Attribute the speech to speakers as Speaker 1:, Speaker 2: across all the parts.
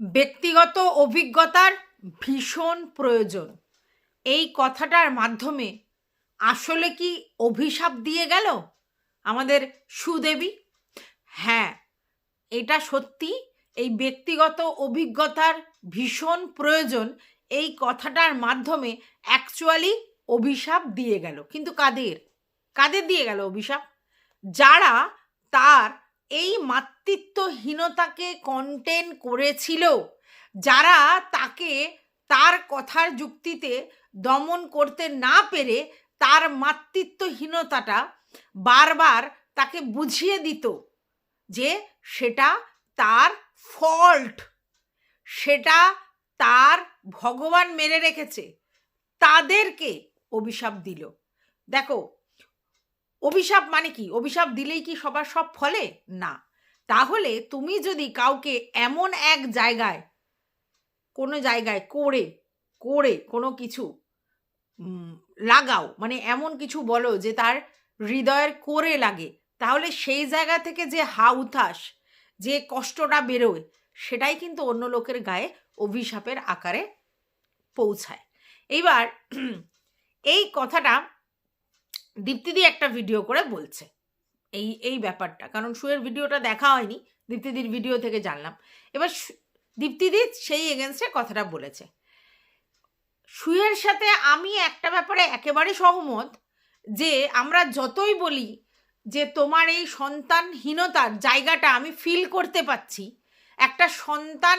Speaker 1: ব্যক্তিগত অভিজ্ঞতার ভীষণ প্রয়োজন। এই কথাটার মাধ্যমে আসলে কি অভিশাপ দিয়ে গেল আমাদের সুদেবী? হ্যাঁ এটা সত্যি, এই ব্যক্তিগত অভিজ্ঞতার ভীষণ প্রয়োজন, এই কথাটার মাধ্যমে অ্যাকচুয়ালি অভিশাপ দিয়ে গেল। কিন্তু কাদের? কাদের দিয়ে গেল অভিশাপ? যারা তার এই মাতৃত্বহীনতাকে কন্টেন করেছিল যারা তাকে তার কথার যুক্তিতে দমন করতে না পেরে তার মাতৃত্বহীনতাটা বারবার তাকে বুঝিয়ে দিত যে সেটা তার ফল্ট সেটা তার ভগবান মেরে রেখেছে, তাদেরকে অভিশাপ দিল। দেখো অভিশাপ মানে কি? অভিশাপ দিলেই কি সবার সব ফলে? না। তাহলে তুমি যদি কাউকে এমন এক জায়গায়, কোনো জায়গায় করে করে কোনো কিছু লাগাও মানে এমন কিছু বলো যে তার হৃদয়ের করে লাগে, তাহলে সেই জায়গা থেকে যে হাউথাস যে কষ্টটা বেরোয়, সেটাই কিন্তু অন্য লোকের গায়ে অভিশাপের আকারে পৌঁছায়। এইবার, এই কথাটা দীপ্তিদি একটা ভিডিও করে বলছে। এই এই ব্যাপারটা। কারণ সুয়ের ভিডিওটা দেখা হয়নি দীপ্তিদির ভিডিও থেকে জানলাম। এবার দীপ্তিদি সেই এগেনস্টে কথাটা বলেছে। সুয়ের সাথে আমি একটা ব্যাপারে একেবারে সহমত যে, আমরা যতই বলি যে, তোমার এই সন্তানহীনতার জায়গাটা আমি ফিল করতে পাচ্ছি একটা সন্তান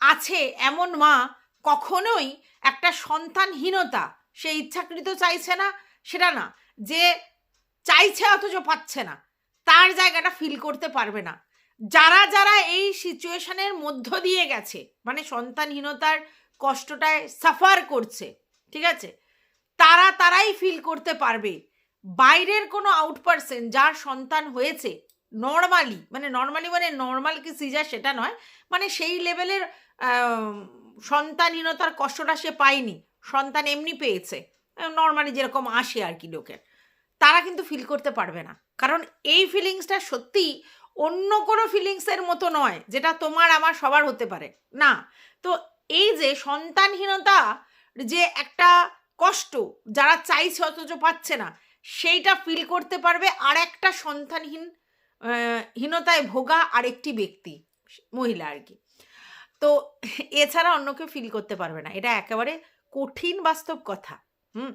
Speaker 1: আছে এমন মা কখনোই একটা সন্তানহীনতা সে ইচ্ছাকৃত চাইছে না, সেটা না। যে চাইছে অথচ পাচ্ছে না, তার জায়গাটা ফিল করতে পারবে না। যারা যারা এই সিচুয়েশনের মধ্য দিয়ে গেছে মানে সন্তানহীনতার কষ্টটায় সাফার করছে, ঠিক আছে? তারা, তারাই ফিল করতে পারবে। বাইরের কোনো আউট পার্সন যার সন্তান হয়েছে নর্মালি মানে নর্মালি মানে নর্মাল কি সিজার সেটা নয় মানে সেই লেভেলের সন্তানহীনতার কষ্টটা সে পায়নি, সন্তান এমনি পেয়েছে নর্মালি যেরকম আসে আর কি লোকের। তারা কিন্তু ফিল করতে পারবে না। কারণ এই ফিলিংসটা সত্যি অন্য কোনো ফিলিংসের মতো নয়, যেটা তোমার আমার সবার হতে পারে। না, তো এই যে সন্তানহীনতা যে একটা কষ্ট যারা চাইছে অথচ পাচ্ছে না, সেইটা ফিল করতে পারবে আর একটা সন্তানহীন হীনতায় ভোগা আরেকটি ব্যক্তি, মহিলা আর কি। তো এছাড়া অন্য কেউ ফিল করতে পারবে না। এটা একেবারে কঠিন বাস্তব কথা। হুম?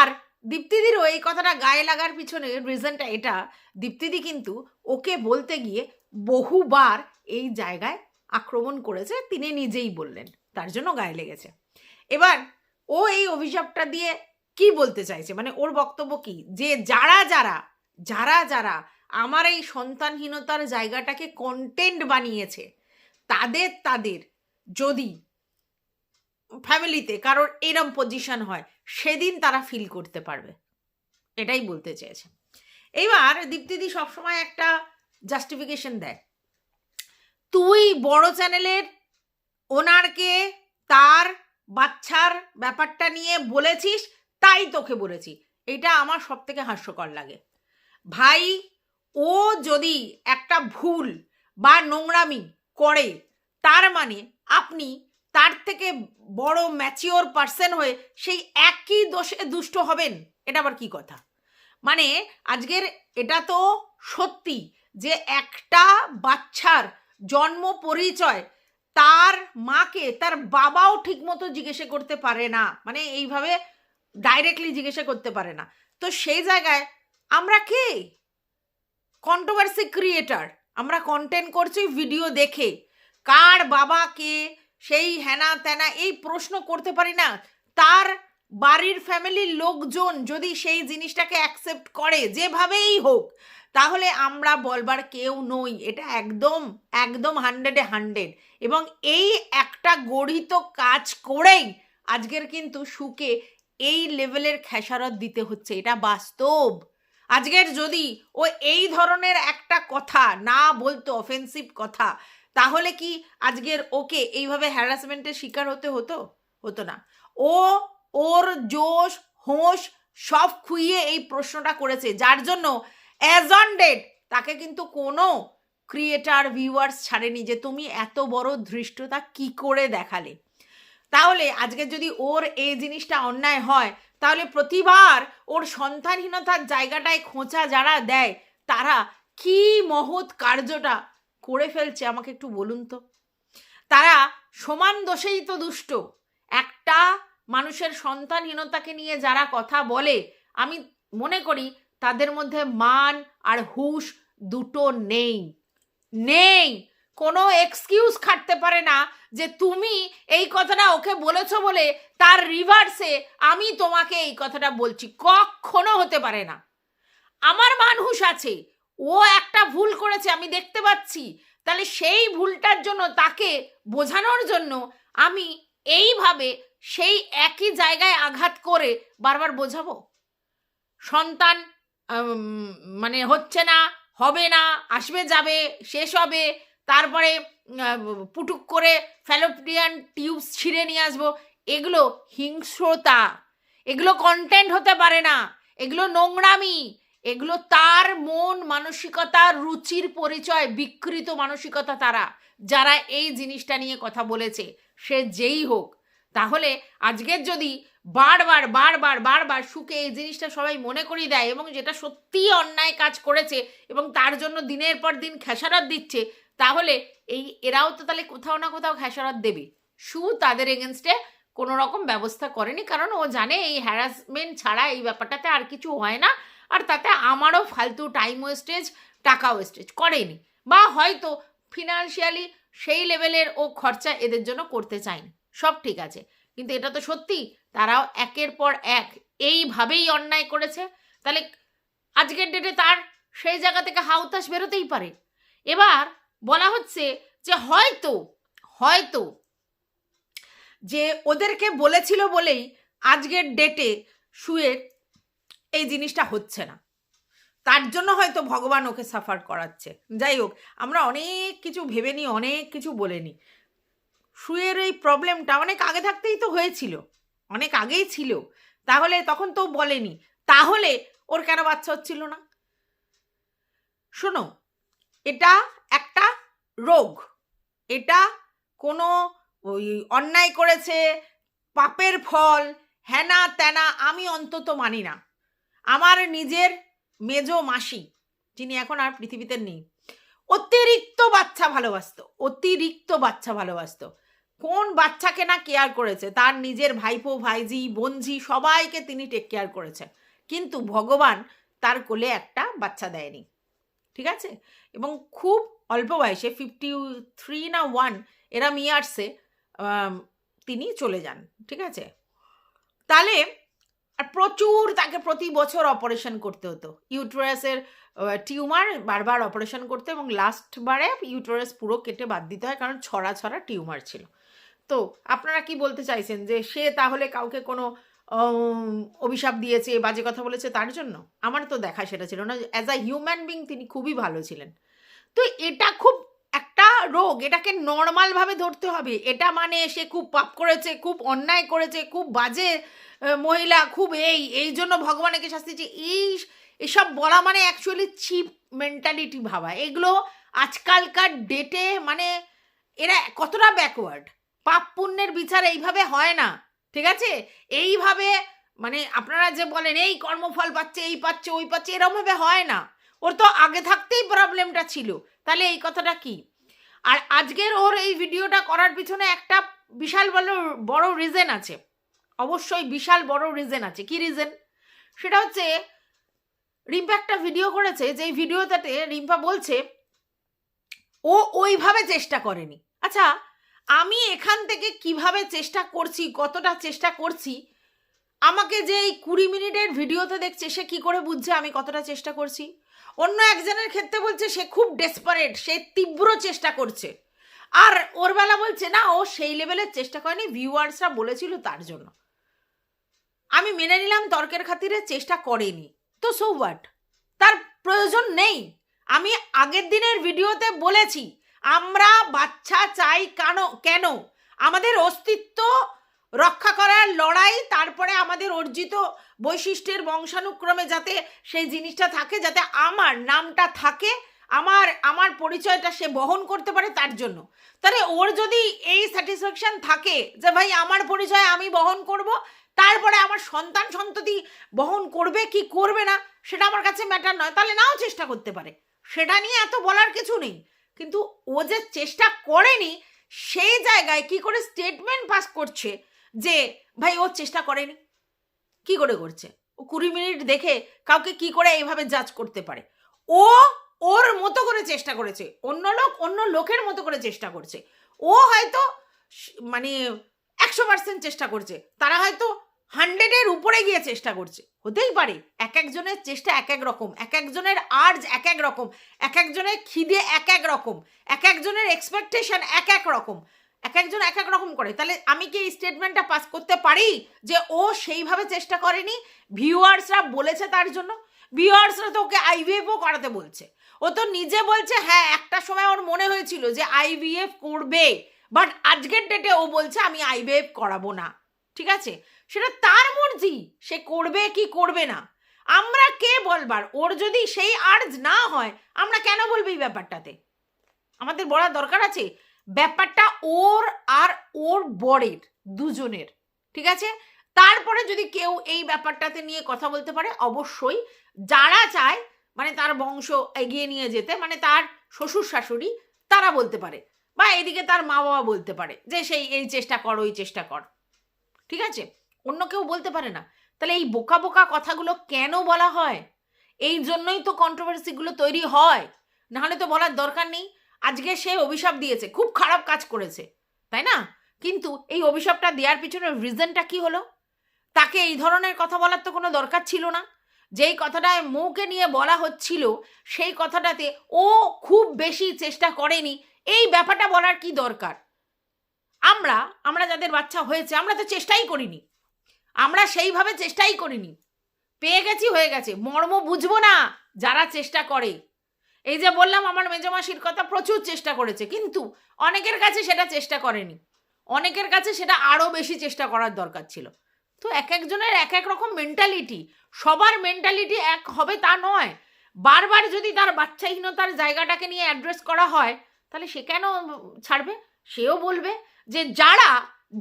Speaker 1: আর দীপ্তিদিরও এই কথাটা গায়ে লাগার পিছনে রিজনটা এটা। দীপ্তিদি কিন্তু ওকে বলতে গিয়ে বহুবার এই জায়গায় আক্রমণ করেছে, তিনি নিজেই বললেন। তার জন্য গায়ে লেগেছে। এবার ও এই অভিশাপটা দিয়ে কি বলতে চাইছে? মানে ওর বক্তব্য কি? যে যারা যারা যারা যারা আমার এই সন্তানহীনতার জায়গাটাকে কন্টেন্ট বানিয়েছে, তাদের তাদের যদি ফ্যামিলিতে কারোর এরম পজিশন হয় সেদিন তারা ফিল করতে পারবে। এটাই বলতে চেয়েছে। এইবার দীপ্তিদি সবসময় একটা জাস্টিফিকেশন দেয়। তুই বড় চ্যানেলের ওনারকে তার বাচ্চার ব্যাপারটা নিয়ে বলেছিস, তাই তোকে বলেছি। এটা আমার সব থেকে হাস্যকর লাগে। ভাই, ও যদি একটা ভুল বা নোংরামি করে, তার মানে আপনি তার থেকে বড় ম্যাচিওর পার্সন হয়ে সেই একই দোষে দুষ্ট হবেন, এটা আবার কি কথা? মানে আজকের এটা তো সত্যি যে একটা বাচ্চার জন্ম পরিচয় তার মাকে, তার বাবাও ঠিকমতো জিজ্ঞেসে করতে পারে না মানে এইভাবে ডাইরেক্টলি জিজ্ঞাসা করতে পারে না। তো সেই জায়গায় আমরা কে? কন্ট্রোভার্সি ক্রিয়েটার আমরা কন্টেন্ট করছি ভিডিও দেখে। কার বাবা কে সেই হেনা তেনা এই প্রশ্ন করতে পারি না। তার বাড়ির ফ্যামিলির লোকজন যদি সেই জিনিসটাকে অ্যাকসেপ্ট করে, যেভাবেই হোক, তাহলে আমরা বলবার কেউ নই। এটা একদম একদম হান্ড্রেডে হান্ড্রেড এবং এই একটা গড়িত কাজ করেই আজকের কিন্তু সুকে এই লেভেলের খেসারত দিতে হচ্ছে। এটা বাস্তব। আজকের যদি ও এই ধরনের একটা কথা, না বলতো অফেন্সিভ কথা তাহলে কি আজকের ওকে এইভাবে হ্যারাসমেন্টের শিকার হতে হতো? হতো না। ও, ওর জোশ, হোঁশ সব খুইয়ে এই প্রশ্নটা করেছে। যার জন্য অ্যাজ অন ডেট তাকে কিন্তু কোনো ক্রিয়েটার ভিউয়ার্স ছাড়েনি যে তুমি এত বড় ধৃষ্টতা কি করে দেখালে? তাহলে আজকে যদি ওর এই জিনিসটা অন্যায় হয়, তাহলে প্রতিবার ওর সন্তানহীনতার জায়গাটায় খোঁচা যারা দেয়, তারা কি মহৎ কার্যটা করে ফেলছে, আমাকে একটু বলুন তো। তারা সমান দোষেই তো দুষ্ট। একটা মানুষের সন্তানহীনতাকে নিয়ে যারা কথা বলে, আমি মনে করি তাদের মধ্যে মান আর হুশ দুটো নেই। নেই! কোনো এক্সকিউজ খাটতে পারে না যে তুমি এই কথাটা ওকে বলেছ বলে তার রিভার্সে আমি তোমাকে এই কথাটা বলছি। কখনো হতে পারে না। আমার মানুষ আছে ও একটা ভুল করেছে, আমি দেখতে পাচ্ছি। তাহলে সেই ভুলটার জন্য, তাকে বোঝানোর জন্য আমি এইভাবে সেই একই জায়গায় আঘাত করে বারবার বোঝাবো? সন্তান মানে হচ্ছে না, হবে না, আসবে, যাবে, শেষ হবে, তারপরে পুটুক করে ফ্যালোপিয়ান টিউবস ছিঁড়ে নিয়ে আসব। এগুলো হিংস্রতা, এগুলো কন্টেন্ট হতে পারে না, এগুলো নোংরামি। এগুলো তার মন, মানসিকতা, রুচির পরিচয়, বিকৃত মানসিকতা তারা। যারা এই জিনিসটা নিয়ে কথা বলেছে, সে যেই হোক। তাহলে আজকের যদি বারবার বারবার বারবার সুখে এই জিনিসটা সবাই মনে করিয়ে দেয় এবং যেটা সত্যিই অন্যায় কাজ করেছে এবং তার জন্য দিনের পর দিন খেসারত দিচ্ছে, তাহলে এই এরাও তো তাহলে কোথাও না কোথাও খেসারত দেবে। সু তাদের এগেনস্টে কোনো রকম ব্যবস্থা করেনি, কারণ ও জানে এই হ্যারাসমেন্ট ছাড়া এই ব্যাপারটাতে আর কিছু হয় না। আর তাতে আমারও ফালতু টাইম ওয়েস্টেজ টাকা ওয়েস্টেজ করেনি বা হয়তো ফিনান্সিয়ালি সেই লেভেলের ও খরচা এদের জন্য করতে চায়নি। সব ঠিক আছে। কিন্তু এটা তো সত্যি, তারাও একের পর এক এইভাবেই অন্যায় করেছে। তাহলে আজকের ডেটে তার সেই জায়গা থেকে হাউতাস বেরোতেই পারে। এবার বলা হচ্ছে যে হয়তো হয়তো যে ওদেরকে বলেছিল বলেই আজকের ডেটে শুয়ের এই জিনিসটা হচ্ছে না। তার জন্য হয়তো ভগবান ওকে সাফার করাচ্ছে। যাই হোক, আমরা অনেক কিছু ভেবে নিই, অনেক কিছু বলে নিই। শুয়ের এই প্রবলেমটা অনেক আগে থাকতেই তো হয়েছিল, অনেক আগেই ছিল। তাহলে তখন তো বলেনি। তাহলে ওর কেন বাচ্চা হচ্ছিল না? শোনো, এটা একটা রোগ। এটা কোনো ওই অন্যায় করেছে, পাপের ফল হ্যানা ত্যানা আমি অন্তত মানি না। আমার নিজের মেজো মাসি, যিনি এখন আর পৃথিবীতে নেই, অতিরিক্ত বাচ্চা ভালোবাসতো, অতিরিক্ত বাচ্চা ভালোবাসতো। কোন বাচ্চাকে না কেয়ার করেছে? তার নিজের ভাইপো ভাইজি বোনঝি, সবাইকে তিনি টেক কেয়ার করেছেন। কিন্তু ভগবান তার কোলে একটা বাচ্চা দেয়নি। ঠিক আছে? এবং খুব অল্প বয়সে ফিফটি থ্রি না ওয়ান এরম ইয়ার্সে তিনি চলে যান। ঠিক আছে? তাহলে আর প্রচুর তাকে প্রতি বছর অপারেশন করতে হতো। ইউটেরাসের টিউমার বারবার অপারেশন করতে এবং লাস্ট বারে ইউটেরাস পুরো কেটে বাদ দিতে হয় কারণ ছড়া ছড়া টিউমার ছিল। তো আপনারা কি বলতে চাইছেন যে সে তাহলে কাউকে কোনো অভিশাপ দিয়েছে, বাজে কথা বলেছে তার জন্য? আমার তো দেখা সেটা ছিল না। অ্যাজ আ হিউম্যান বিং তিনি খুবই ভালো ছিলেন। তো এটা খুব একটা রোগ এটাকে নর্মালভাবে ধরতে হবে। এটা মানে সে খুব পাপ করেছে, খুব অন্যায় করেছে, খুব বাজে মহিলা, খুব এই এই জন্য ভগবানকে শাস্তি দিচ্ছে। এই এসব বলা মানে অ্যাকচুয়ালি চিপ মেন্টালিটি ভাবা। এগুলো আজকালকার ডেটে মানে এরা কতটা ব্যাকওয়ার্ড পাপ পুণ্যের বিচার এইভাবে হয় না, ঠিক আছে? এইভাবে মানে আপনারা যে বলেন, এই কর্মফল পাচ্ছে, এই পাচ্ছে, ওই পাচ্ছে এরমভাবে হয় না। ওর তো আগে থাকতেই প্রবলেমটা ছিল। তাহলে এই কথাটা কি? আর আজকের ওর এই ভিডিওটা করার পিছনে একটা বিশাল বড় বড় রিজেন আছে। অবশ্যই বিশাল বড় রিজেন আছে। কি রিজেন সেটা হচ্ছে, রিম্পা একটা ভিডিও করেছে যে ভিডিওটাতে রিম্পা বলছে, ও ওইভাবে চেষ্টা করেনি। আচ্ছা আমি এখান থেকে কীভাবে চেষ্টা করছি, কতটা চেষ্টা করছি, আমাকে যে এই কুড়ি মিনিটের ভিডিওতে দেখছে, সে কি করে বুঝছে আমি কতটা চেষ্টা করছি? অন্য একজনের ক্ষেত্রে বলছে সে খুব ডেসপারেট সে তীব্র চেষ্টা করছে। আর ওর বেলা বলছে, না, ও সেই লেভেলের চেষ্টা করেনি ভিউয়ার্সরা বলেছিল তার জন্য। আমি মেনে নিলাম তর্কের খাতিরে চেষ্টা করেনি। তো সো হোয়াট তার প্রয়োজন নেই। আমি আগের দিনের ভিডিওতে বলেছি, আমরা বাচ্চা চাই কেন? কেন? আমাদের অস্তিত্ব রক্ষা করার লড়াই, তারপরে আমাদের অর্জিত বৈশিষ্ট্যের বংশানুক্রমে যাতে সেই জিনিসটা থাকে, যাতে আমার নামটা থাকে, আমার আমার পরিচয়টা সে বহন করতে পারে তার জন্য। তাহলে ওর যদি এই স্যাটিসফ্যাকশন থাকে যে, ভাই, আমার পরিচয় আমি বহন করব, তারপরে আমার সন্তান সন্ততি বহন করবে কি করবে না, সেটা আমার কাছে ম্যাটার নয়, তাহলে নাও চেষ্টা করতে পারে। সেটা নিয়ে এত বলার কিছু নেই। কিন্তু ও যে চেষ্টা করেনি, সেই জায়গায় কি করে স্টেটমেন্ট পাস করছে যে, ভাই, ও চেষ্টা করেনি। কি করে করছে? ও কুড়ি মিনিট দেখে কাউকে কি করে এইভাবে জাজ করতে পারে? ও ওর মতো করে চেষ্টা করেছে। অন্য লোক অন্য লোকের মতো করে চেষ্টা করছে। ও হয়তো মানে একশো পার্সেন্ট চেষ্টা করছে। তারা হয়তো হান্ড্রেডের উপরে গিয়ে চেষ্টা করছে। হতেই পারে। এক একজনের চেষ্টা এক এক রকম। এক একজনের আর্জ এক এক রকম। এক একজনের খিদে এক এক রকম। এক একজনের এক্সপেকটেশন এক এক রকম। এক একজন এক এক রকম করে। তাহলে আমি কি এই স্টেটমেন্টটা পাস করতে পারি যে ও সেইভাবে চেষ্টা করেনি? ভিউয়ার্সরা বলেছে তার জন্য? ভিউয়ার্সরা তো ওকে আইভিএফও করাতে বলছে। ও তো নিজে বলছে হ্যাঁ একটা সময় ওর মনে হয়েছিল যে আইভিএফ করবে বাট আজকের ডেটে ও বলছে, আমি আইভিএফ করাবো না। ঠিক আছে? সেটা তার মর্জি, সে করবে কি করবে না। আমরা কে বলবার? ওর যদি সেই আর্জ না হয়, আমরা কেন বলব এই ব্যাপারটাতে? আমাদের বলার দরকার আছে? ব্যাপারটা ওর আর ওর বরের, দুজনের, ঠিক আছে? তারপরে যদি কেউ এই ব্যাপারটাতে নিয়ে কথা বলতে পারে, অবশ্যই যারা চায় মানে তার বংশ এগিয়ে নিয়ে যেতে মানে তার শ্বশুর শাশুড়ি, তারা বলতে পারে। বা এদিকে তার মা বাবা বলতে পারে যে, সেই, এই চেষ্টা কর, ওই চেষ্টা কর। ঠিক আছে? অন্য কেউ বলতে পারে না। তাহলে এই বোকা বোকা কথাগুলো কেন বলা হয়? এই জন্যই তো কন্ট্রোভার্সিগুলো তৈরি হয়। নাহলে তো বলার দরকার নেই। আজকে সে অভিশাপ দিয়েছে, খুব খারাপ কাজ করেছে, তাই না? কিন্তু এই অভিশাপটা দেওয়ার পিছনে রিজনটা কি হলো? তাকে এই ধরনের কথা বলার তো কোনো দরকার ছিল না। যেই কথাটায় মৌকে নিয়ে বলা হচ্ছিল, সেই কথাটাতে ও খুব বেশি চেষ্টা করেনি। এই ব্যাপারটা বলার কি দরকার? আমরা আমরা যাদের বাচ্চা হয়েছে, আমরা তো চেষ্টাই করিনি। আমরা সেইভাবে চেষ্টাই করিনি। পেয়ে গেছি, হয়ে গেছে। মর্ম বুঝব না যারা চেষ্টা করে। এই যে বললাম, আমার মেজমাসির কথা প্রচুর চেষ্টা করেছে, কিন্তু অনেকের কাছে সেটা চেষ্টা করেনি। অনেকের কাছে সেটা আরও বেশি চেষ্টা করার দরকার ছিল। তো এক একজনের এক এক রকম মেন্টালিটি সবার মেন্টালিটি এক হবে তা নয়। বারবার যদি তার বাচ্চাহীনতার জায়গাটাকে নিয়ে অ্যাড্রেস করা হয়, তাহলে সে কেন ছাড়বে? সেও বলবে যে, যারা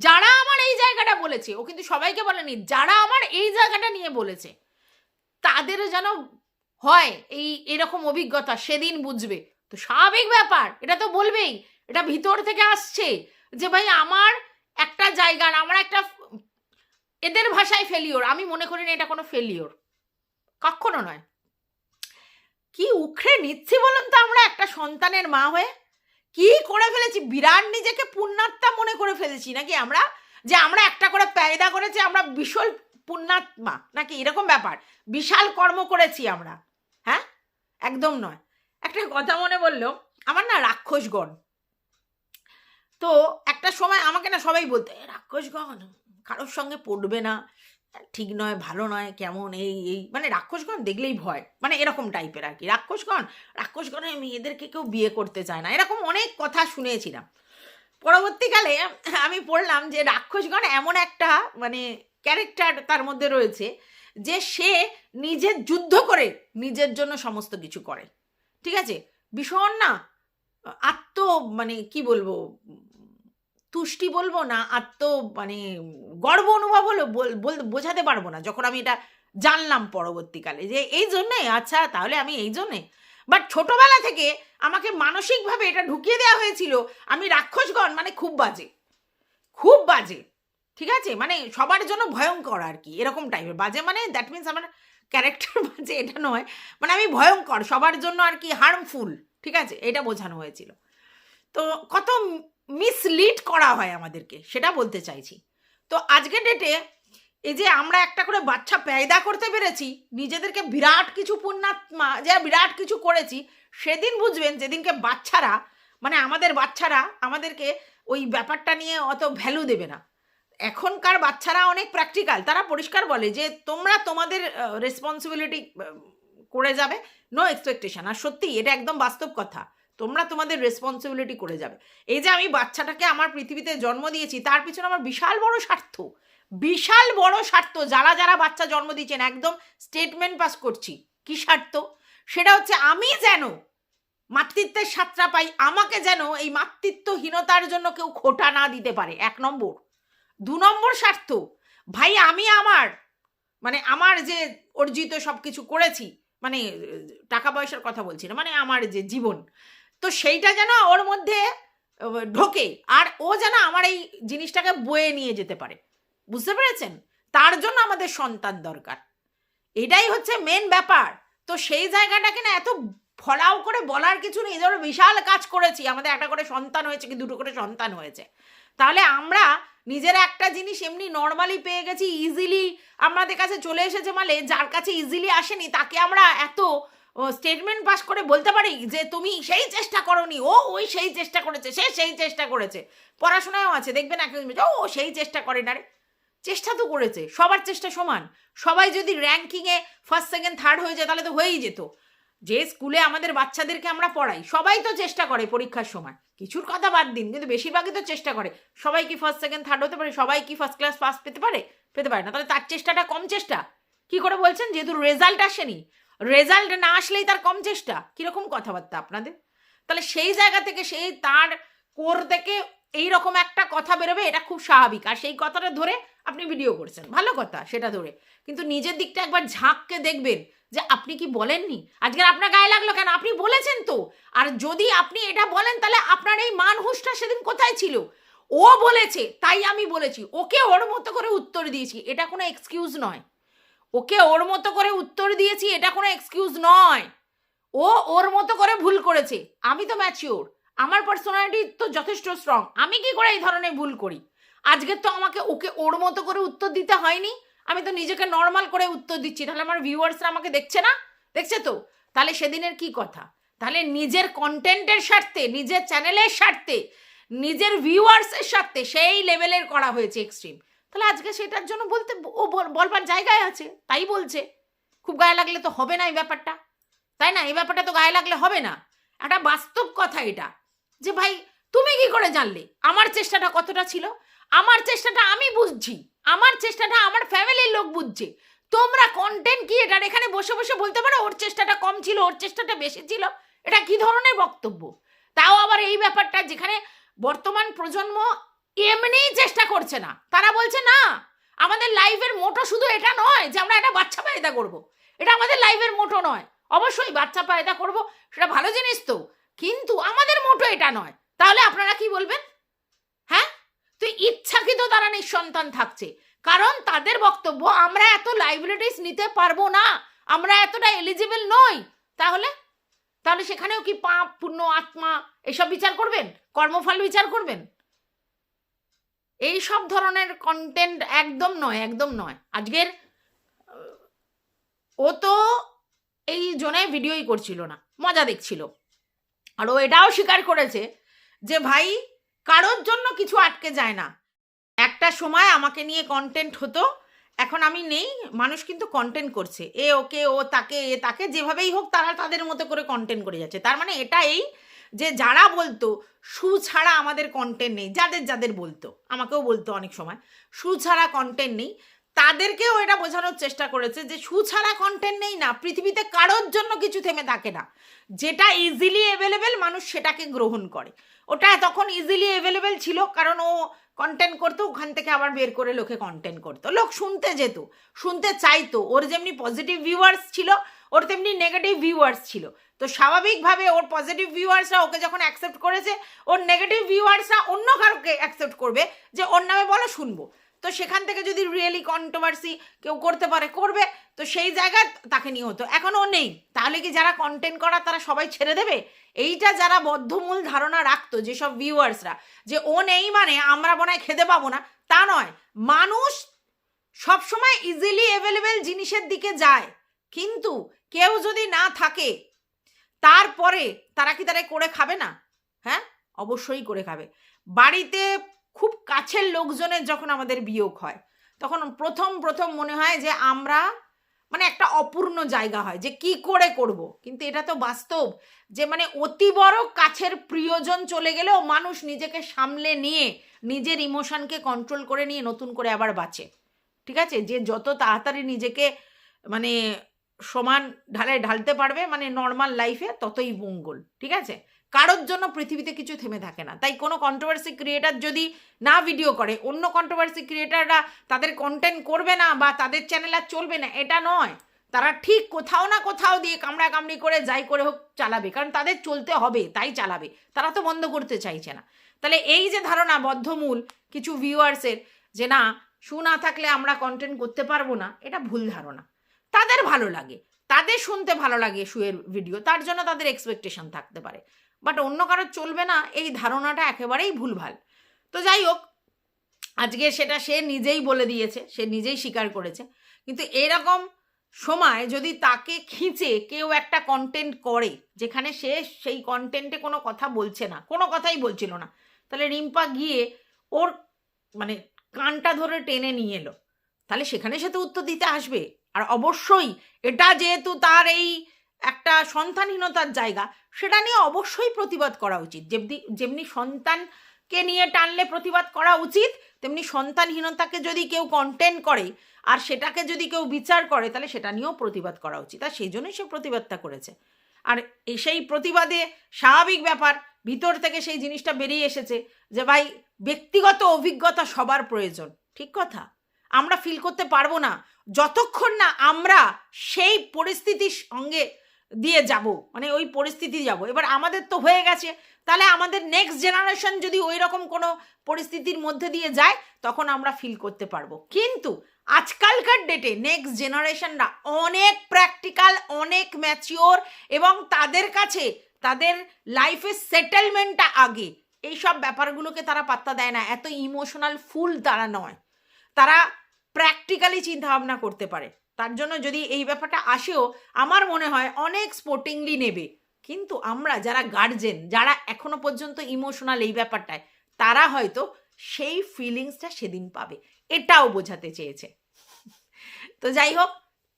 Speaker 1: যারা আমার এই জায়গাটা বলেছে, ও কিন্তু সবাইকে বলেনি, যারা আমার এই জায়গাটা নিয়ে বলেছে, তাদের যেন হয়, এই, এরকম অভিজ্ঞতা, সেদিন বুঝবে। তো স্বাভাবিক ব্যাপার, এটা তো বলবেই, এটা ভিতর থেকে আসছে যে ভাই আমার একটা জায়গার আমার একটা এদের ভাষায় ফেলিওর আমি মনে করি না এটা কোনো ফেলিওর কখনো নয়। কি উখড়ে নিচ্ছি বলুন তো আমরা একটা সন্তানের মা হয়ে? কি করে ফেলেছি? বিরাট নিজেকে পুণ্যাত্মা মনে করে ফেলেছি। নাকি আমরা যে আমরা একটা করে প্যায়দা করেছি, আমরা বিশাল পুণ্যাত্মা, নাকি এরকম ব্যাপার? বিশাল কর্ম করেছি আমরা হ্যাঁ? একদম নয়। একটা কথা মনে বলল আমার না রাক্ষসগণ। তো একটা সময় আমাকে না সবাই বলতে রাক্ষসগণ, কারোর সঙ্গে পড়বে না। ঠিক নয়, ভালো নয়, কেমন, এই এই। মানে রাক্ষসগণ দেখলেই ভয় মানে এরকম টাইপের আর কি। রাক্ষসগণ রাক্ষসগণে মেয়েদেরকে কেউ বিয়ে করতে চায় না। এরকম অনেক কথা শুনেছিলাম। পরবর্তীকালে আমি পড়লাম যে রাক্ষসগণ এমন একটা মানে ক্যারেক্টার তার মধ্যে রয়েছে যে সে নিজের যুদ্ধ করে নিজের জন্য সমস্ত কিছু করে। ঠিক আছে? ভীষণ না আত্ম মানে কি বলব? তুষ্টি বলব না, আত্ম মানে গর্ব অনুভব হলো বোঝাতে পারব না যখন আমি এটা জানলাম পরবর্তীকালে যে এই জন্যে আচ্ছা তাহলে আমি এই জন্যে। বাট ছোটবেলা থেকে আমাকে মানসিকভাবে এটা ঢুকিয়ে দেওয়া হয়েছিল, আমি রাক্ষসগণ মানে খুব বাজে। খুব বাজে। ঠিক আছে? মানে সবার জন্য ভয়ঙ্কর আর কি এরকম টাইপের বাজে মানে দ্যাট মিনস আমার ক্যারেক্টার বাজে এটা নয়। মানে আমি ভয়ঙ্কর, সবার জন্য আর কি হার্মফুল ঠিক আছে? এটা বোঝানো হয়েছিল। তো কত মিসলিড করা হয় আমাদেরকে, সেটা বলতে চাইছি। তো আজকের ডেটে এই যে আমরা একটা করে বাচ্চা পেয়দা করতে পেরেছি, নিজেদেরকে বিরাট কিছু পুণ্যাত্মা যে বিরাট কিছু করেছি, সেদিন বুঝবেন যেদিনকে বাচ্চারা মানে আমাদের বাচ্চারা আমাদেরকে ওই ব্যাপারটা নিয়ে অত ভ্যালু দেবে না। এখনকার বাচ্চারা অনেক প্র্যাকটিক্যাল তারা পরিষ্কার বলে যে, তোমরা তোমাদের রেসপন্সিবিলিটি করে যাবে। নো এক্সপেকটেশন আর সত্যি এটা একদম বাস্তব কথা। তোমরা তোমাদের রেসপন্সিবিলিটি করে যাবে। এই যে আমি বাচ্চাটাকে আমার পৃথিবীতে জন্ম দিয়েছি, তার পিছনে আমার বিশাল বড় স্বার্থ। বিশাল বড় স্বার্থ। যারা যারা বাচ্চা জন্ম দিয়েছেন, একদম স্টেটমেন্ট পাস করছি। কি স্বার্থ? সেটা হচ্ছে, আমি যেন মাতৃত্বের সাতটা পাই, আমাকে যেন এই মাতৃত্বহীনতার জন্য কেউ খোটা না দিতে পারে। এক নম্বর। দু নম্বর স্বার্থ। ভাই, আমি আমার মানে আমার যে অর্জিত সব কিছু করেছি মানে টাকা পয়সার কথা বলছি না মানে আমার যে জীবন, তো সেইটা যেন ওর মধ্যে ঢোকে, আর ও যেন আমার এই জিনিসটাকে বয়ে নিয়ে যেতে পারে। বুঝতে পেরেছেন? তার জন্য আমাদের সন্তান দরকার। এটাই হচ্ছে মেন ব্যাপার। তো সেই জায়গাটাকে না এত ফলাও করে বলার কিছু নেই। ধরো, বিশাল কাজ করেছি, আমাদের একটা করে সন্তান হয়েছে, কি দুটো করে সন্তান হয়েছে। তাহলে আমরা নিজেরা একটা জিনিস এমনি নর্মালি পেয়ে গেছি ইজিলি আমাদের কাছে চলে এসেছে মানে যার কাছে ইজিলি আসেনি, তাকে আমরা এত স্টেটমেন্ট পাস করে বলতে পারি যে তুমি সেই চেষ্টা করনি, ও ওই সেই চেষ্টা করেছে, সে সেই চেষ্টা করেছে। পড়াশোনায়ও আছে, দেখবেন এক একজন ও সেই চেষ্টা করে না রে। চেষ্টা তো করেছে, সবার চেষ্টা সমান। সবাই যদি র্যাঙ্কিংয়ে ফার্স্ট সেকেন্ড থার্ড হয়ে যায়, তাহলে তো হয়েই যেত। যে স্কুলে আমাদের বাচ্চাদেরকে আমরা পড়াই, সবাই তো চেষ্টা করে পরীক্ষার সময়। কিছুর কথা বাদ দিন, কিন্তু বেশিরভাগই তো চেষ্টা করে। সবাই কি ফার্স্ট সেকেন্ড থার্ড হতে পারে? সবাই কি ফার্স্ট ক্লাস পাস পেতে পারে? পেতে পারে না। তাহলে তার চেষ্টাটা কম চেষ্টা। কি করে বলছেন? যেহেতু রেজাল্ট আসেনি। রেজাল্ট না আসলেই তার কম চেষ্টা। কীরকম কথাবার্তা আপনাদের? তাহলে সেই জায়গা থেকে সেই তার কোর থেকে এই রকম একটা কথা বেরোবে, এটা খুব স্বাভাবিক। আর সেই কথাটা ধরে আপনি ভিডিও করছেন। ভালো কথা সেটা ধরে। কিন্তু নিজের দিকটা একবার ঝাঁককে দেখবেন যে আপনি কি বলেননি? আজকে আপনার গায়ে লাগল কেন? আপনি বলেছেন তো। আর যদি আপনি এটা বলেন, তাহলে আপনার এই মানহুসটা সেদিন কোথায় ছিল? ও বলেছে, তাই আমি বলেছি। ওকে ওর মতো করে উত্তর দিয়েছি। এটা কোনো এক্সকিউজ নয়। ওকে ওর মতো করে উত্তর দিয়েছি, এটা কোনো এক্সকিউজ নয়। ও ওর মতো করে ভুল করেছে। আমি তো ম্যাচিওর আমার পার্সোনালিটি তো যথেষ্ট স্ট্রং আমি কি করে এই ধরনের ভুল করি? আজকে তো আমাকে ওকে ওর মতো করে উত্তর দিতে হয়নি। আমি তো নিজেকে নর্মাল করে উত্তর দিচ্ছি। তাহলে আমার ভিউয়ার্সরা আমাকে দেখছে না? দেখছে তো? তাহলে সেদিনের কি কথা? তাহলে নিজের কন্টেন্টের স্বার্থে, নিজের চ্যানেলের স্বার্থে, নিজের ভিউয়ার্সের স্বার্থে সেই লেভেলের করা হয়েছে এক্সট্রিম তাহলে আজকে সেটার জন্য বলতে ও বলবার জায়গায় আছে, তাই বলছে। খুব গায়ে লাগলে তো হবে না এই ব্যাপারটা। তাই না? এই ব্যাপারটা তো গায়ে লাগলে হবে না। একটা বাস্তব কথা এটা। যে ভাই, তুমি কি করে জানলে? আমার চেষ্টাটা কতটা ছিল? আমার চেষ্টাটা আমি বুঝছি। আমার চেষ্টাটা আমার ফ্যামিলির লোক বুঝছে। তোমরা কন্টেন্ট কি এটার এখানে বসে বসে বলতে পারো, ওর চেষ্টাটা কম ছিল, ওর চেষ্টাটা বেশি ছিল। এটা কি ধরনের বক্তব্য? তাও আবার এই ব্যাপারটা যেখানে বর্তমান প্রজন্ম এমনিই চেষ্টা করছে না। তারা বলছে, না, আমাদের লাইফের মোটো শুধু এটা নয় যে আমরা একটা বাচ্চা পায়দা করব। এটা আমাদের লাইফের মোটো নয়। অবশ্যই বাচ্চা পায়দা করব, সেটা ভালো জিনিস তো। কিন্তু আমাদের মোটো এটা নয়। তাহলে আপনারা কি বলবেন? হ্যাঁ? তো ইচ্ছাকৃত তারা নিঃসন্তান থাকছে। কারণ তাদের বক্তব্য, আমরা এত লাইবিলিটিস নিতে পারব না। আমরা এতটা এলিজিবল নই। তাহলে? তাহলে সেখানেও কি পাপ, পুণ্য, আত্মা এসব বিচার করবেন? কর্মফল বিচার করবেন? এই সব ধরনের কন্টেন্ট একদম নয় একদম নয়। আজকের, ও তো এই জনে ভিডিওই করছিল না। মজা দেখছিল। আর ও এটাও স্বীকার করেছে যে, ভাই, কারোর জন্য কিছু আটকে যায় না। একটা সময় আমাকে নিয়ে কন্টেন্ট হতো, এখন আমি নেই, মানুষ কিন্তু কন্টেন্ট করছে। এ, ওকে, ও, তাকে, এ, তাকে, যেভাবেই হোক তারা তাদের মতো করে কন্টেন্ট করে যাচ্ছে। তার মানে এটা এই যে, যারা বলতো, সু ছাড়া আমাদের কন্টেন্ট নেই, যাদের যাদের বলতো, আমাকেও বলতো অনেক সময়, সু ছাড়া কন্টেন্ট নেই তাদেরকেও এটা বোঝানোর চেষ্টা করেছে যে সুছাড়া কন্টেন্ট নেই না, পৃথিবীতে কারোর জন্য কিছু থেমে থাকে না। যেটা ইজিলি অ্যাভেলেবেল মানুষ সেটাকে গ্রহণ করে। ওটা তখন ইজিলি অ্যাভেলেবেল ছিল, কারণ ও কন্টেন্ট করতো, ওখান থেকে আবার বের করে লোকে কন্টেন্ট করতো। লোক শুনতে যেত, শুনতে চাইতো। ওর যেমনি পজিটিভ ভিউয়ার্স ছিল, ওর তেমনি নেগেটিভ ভিউয়ার্স ছিল। তো স্বাভাবিকভাবে ওর পজিটিভ ভিউয়ার্সরা ওকে যখন অ্যাকসেপ্ট করেছে, ওর নেগেটিভ ভিউয়ার্সরা অন্য কারোকে অ্যাকসেপ্ট করবে যে ওর নামে বলো, শুনব। তো সেখান থেকে যদি রিয়েলি কন্ট্রোভার্সি কেউ করতে পারে, করবে। তো সেই জায়গায় তাকে নিয়ে হতো এখন ও নেই। তাহলে কি যারা কন্টেন্ট করা তারা সবাই ছেড়ে দেবে? এইটা যারা বদ্ধমূল ধারণা রাখতো যেসব ভিউয়ার্সরা যে ও নেই মানে আমরা মনে হয় খেতে পাবো না, তা নয়। মানুষ সবসময় ইজিলি অ্যাভেলেবেল জিনিসের দিকে যায়। কিন্তু কেউ যদি না থাকে, তারপরে তারা কি তারা করে খাবে না? হ্যাঁ? অবশ্যই করে খাবে। বাড়িতে খুব কাছের লোকজনের যখন আমাদের বিয়োগ হয়, তখন প্রথম প্রথম মনে হয় যে আমরা মানে একটা অপূর্ণ জায়গা হয় যে কি করে করব। কিন্তু এটা তো বাস্তব যে মানে অতি বড় কাছের প্রিয়জন চলে গেলেও মানুষ নিজেকে সামলে নিয়ে, নিজের ইমোশনকে কন্ট্রোল করে নিয়ে নতুন করে আবার বাঁচে। ঠিক আছে? যে যত তাড়াতাড়ি নিজেকে মানে সমান ঢালে ঢালতে পারবে মানে নর্মাল লাইফে ততই মঙ্গল। ঠিক আছে? কারোর জন্য পৃথিবীতে কিছু থেমে থাকে না। তাই কোনো কন্ট্রোভার্সি ক্রিয়েটার যদি না ভিডিও করে, অন্য কন্ট্রোভার্সি ক্রিয়েটাররা তাদের কন্টেন্ট করবে না বা তাদের চ্যানেল আর চলবে না, এটা নয়। তারা ঠিক কোথাও না কোথাও দিয়ে কামড়া কামড়ি করে যাই করে হোক চালাবে, কারণ তাদের চলতে হবে, তাই চালাবে। তারা তো বন্ধ করতে চাইছে না। তাহলে এই যে ধারণা বদ্ধমূল কিছু ভিউয়ার্সের যে না শু না থাকলে আমরা কন্টেন্ট করতে পারব না, এটা ভুল ধারণা। তাদের ভালো লাগে, তাদের শুনতে ভালো লাগে শুয়ের ভিডিও তার জন্য তাদের এক্সপেকটেশন থাকতে পারে। বাট অন্য কারোর চলবে না, এই ধারণাটা একেবারেই ভুলভাল। তো যাই হোক, আজকে সেটা সে নিজেই বলে দিয়েছে, সে নিজেই স্বীকার করেছে। কিন্তু এরকম সময় যদি তাকে খিঁচে, কেউ একটা কন্টেন্ট করে, যেখানে সে সেই কন্টেন্টে কোনো কথা বলছে না, কোনো কথাই বলছিল না, তাহলে রিম্পা গিয়ে ওর মানে কানটা ধরে টেনে নিয়ে এলো। তাহলে সেখানে সে তো উত্তর দিতে আসবে। আর অবশ্যই এটা যেহেতু তার এই একটা সন্তানহীনতার জায়গা, সেটা নিয়ে অবশ্যই প্রতিবাদ করা উচিত। যেমনি যেমনি সন্তানকে নিয়ে টানলে প্রতিবাদ করা উচিত, তেমনি সন্তানহীনতাকে যদি কেউ কন্টেন্ট করে, আর সেটাকে যদি কেউ বিচার করে, তাহলে সেটা নিয়েও প্রতিবাদ করা উচিত। আর সেই জন্যই সে প্রতিবাদটা করেছে। আর সেই প্রতিবাদে স্বাভাবিক ব্যাপার, ভিতর থেকে সেই জিনিসটা বেরিয়ে এসেছে যে, ভাই, ব্যক্তিগত অভিজ্ঞতা সবার প্রয়োজন। ঠিক কথা? আমরা ফিল করতে পারব না। যতক্ষণ না আমরা সেই পরিস্থিতির সঙ্গে দিয়ে যাব মানে ওই পরিস্থিতি যাব। এবার আমাদের তো হয়ে গেছে। তাহলে আমাদের নেক্সট জেনারেশন যদি ওই রকম কোনো পরিস্থিতির মধ্যে দিয়ে যায়, তখন আমরা ফিল করতে পারব। কিন্তু আজকালকার ডেটে নেক্সট জেনারেশনরা অনেক প্র্যাকটিক্যাল অনেক ম্যাচিওর এবং তাদের কাছে, তাদের লাইফের সেটেলমেন্টটা আগে। এইসব ব্যাপারগুলোকে তারা পাত্তা দেয় না। এত ইমোশনাল ফুল তারা নয়। তারা প্র্যাকটিক্যালি চিন্তাভাবনা করতে পারে। তার জন্য যদি এই ব্যাপারটা আসেও, আমার মনে হয় অনেক স্পোর্টিংলি নেবে। কিন্তু আমরা যারা গার্জেন যারা এখনও পর্যন্ত ইমোশনাল এই ব্যাপারটায়, তারা হয়তো সেই ফিলিংসটা সেদিন পাবে। এটাও বোঝাতে চেয়েছে। তো যাই হোক,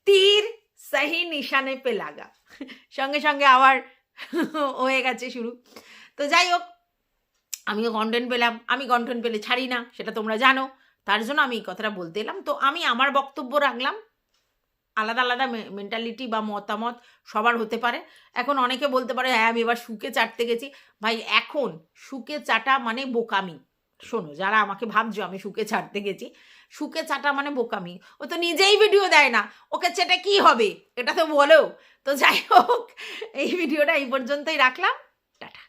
Speaker 1: তীর সাহি নিশানে পে লাগা। সঙ্গে সঙ্গে আবার হয়ে গেছে শুরু। তো যাই হোক আমিও কন্টেন্ট পেলাম। আমি কন্টেন্ট পেলে ছাড়ি না সেটা তোমরা জানো। তার জন্য আমি এই কথাটা বলতে এলাম। তো আমি আমার বক্তব্য রাখলাম। আলাদা আলাদা মেন্টালিটি বা মতামত সবার হতে পারে। এখন অনেকে বলতে পারে হ্যাঁ আমি এবার শুকে চাটতে গেছি। ভাই, এখন শুকে চাটা মানে বোকামি। শোনো, যারা আমাকে ভাবছ আমি শুকে ছাড়তে গেছি শুকে চাটা মানে বোকামি। ও তো নিজেই ভিডিও দেয় না। ওকে চেটে কি হবে? এটা তো বলেও তো যাই হোক, এই ভিডিওটা এই পর্যন্তই রাখলাম। টাটা।